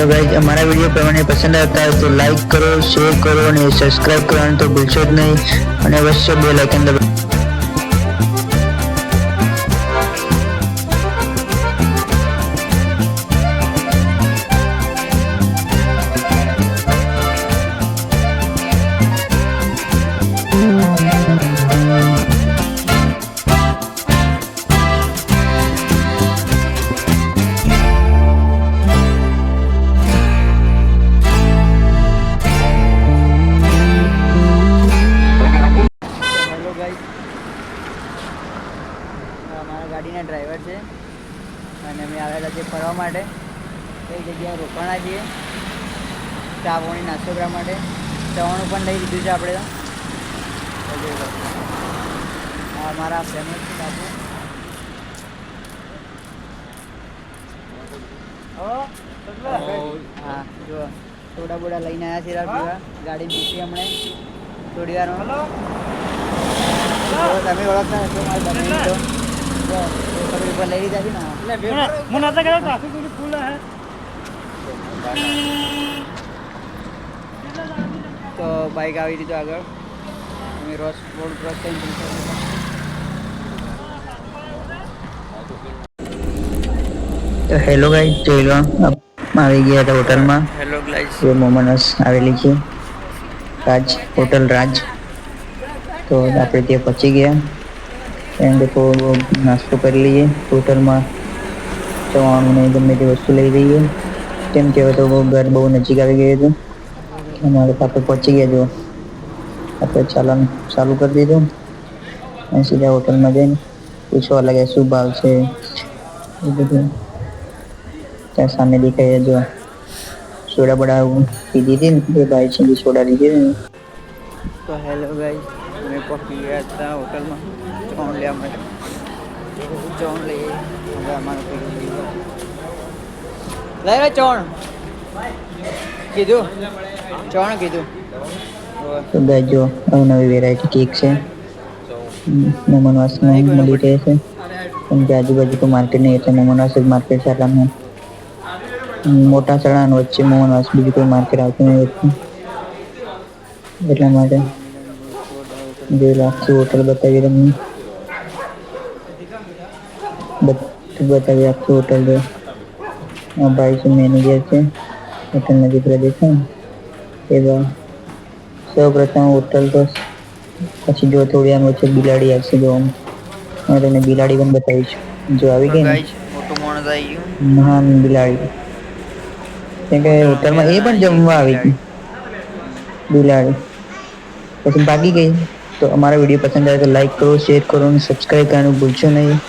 તો ગાઈઝ અમારા વીડિયો પ્રમાણે પસંદ આવતા હોય તો લાઈક કરો શેર કરો અને સબસ્ક્રાઇબ કરવાનું તો ભૂલશો જ નહીં. અને અવશ્ય બે લાઇકન દબાવો અને અમે આવેલા છે ફરવા માટે. કઈ જગ્યાએ રોકાણા છીએ. ચા પાણી નાસ્તો કરવા માટે. ચવાનું પણ લઈ લીધું છે આપણે. મારા. અમારા ફેમિલી છે બાપુ. હા જો થોડા બોડા લઈને આવ્યા છે રાત પીવા ગાડી મૂકી હમણે. થોડી વારમાં તમે ઓળખતા હશો મારી છોકરી તો બાઇક આવી દીધું આગળ. અમે રોજ રોડ ક્રોસ થઈને હેલો ગાઈસ જોઈ આવી ગયા હતા હોટલમાં. હેલો ગાઈસ જે મોમનસ આવેલી છે. રાજ હોટલ રાજ. તો આપણે ત્યાં પહોંચી ગયા. એમ લોકો નાસ્તો કરી લઈએ હોટલમાં જવાનું ને ગમે તે વસ્તુ લઈ લઈએ કેમ કે હવે તો બહુ ઘર બહુ નજીક આવી ગયું હતું અમારે પાસે પહોંચી ગયા જો આપણે ચાલન ચાલુ કરી દીધું અને સીધા હોટલમાં જઈને પૂછવા લાગ્યા શું ભાવ છે એ બધું ત્યાં સામે દેખાય જો સોડા બડા પીધી હતી ને એ ભાઈ છે જે સોડા લીધી ને તો હેલો ગાઈસ અમે પહોંચી ગયા હતા હોટલમાં ચૌણ લેવા માટે ચૌણ લઈએ હવે અમારું પેલું લઈ લો લઈ લો ચૌણ કીધું ચૌણ કીધું તો ગાય જો અવનવી વેરાયટી કેક છે મોમનવાસમાં મળી રહે છે કેમ કે આજુબાજુ તો માર્કેટ નહીં એટલે મોમનવાસ જ માર્કેટ છે આટલામાં મોટા ચણાનો વચ્ચે મોહનવાસ બીજું કોઈ માર્કેટ આવતું નહીં હોતું એટલા માટે જે આખી હોટલ બતાવી તમને બધું બતાવી આખી હોટલ જો આ ભાઈ છે મેનેજર છે હોટલના જે પ્રદેશ છે. ને એ ભાઈ સૌ પ્રથમ હોટલ તો પછી જો થોડી આમ વચ્ચે બિલાડી આવશે જો આમ. હું તમને બિલાડી પણ બતાવીશ. જો આવી ગઈ ને? મોટું માણસ આવી ગયું. મહાન બિલાડી. કેમ કે હોટલમાં એ પણ જમવા આવી બિલાડી. પછી ભાગી ગઈ. તો અમારા વીડિયો પસંદ આવે તો લાઈક કરો શેર કરો અને સબસ્ક્રાઈબ કરવાનું ભૂલશો નહીં.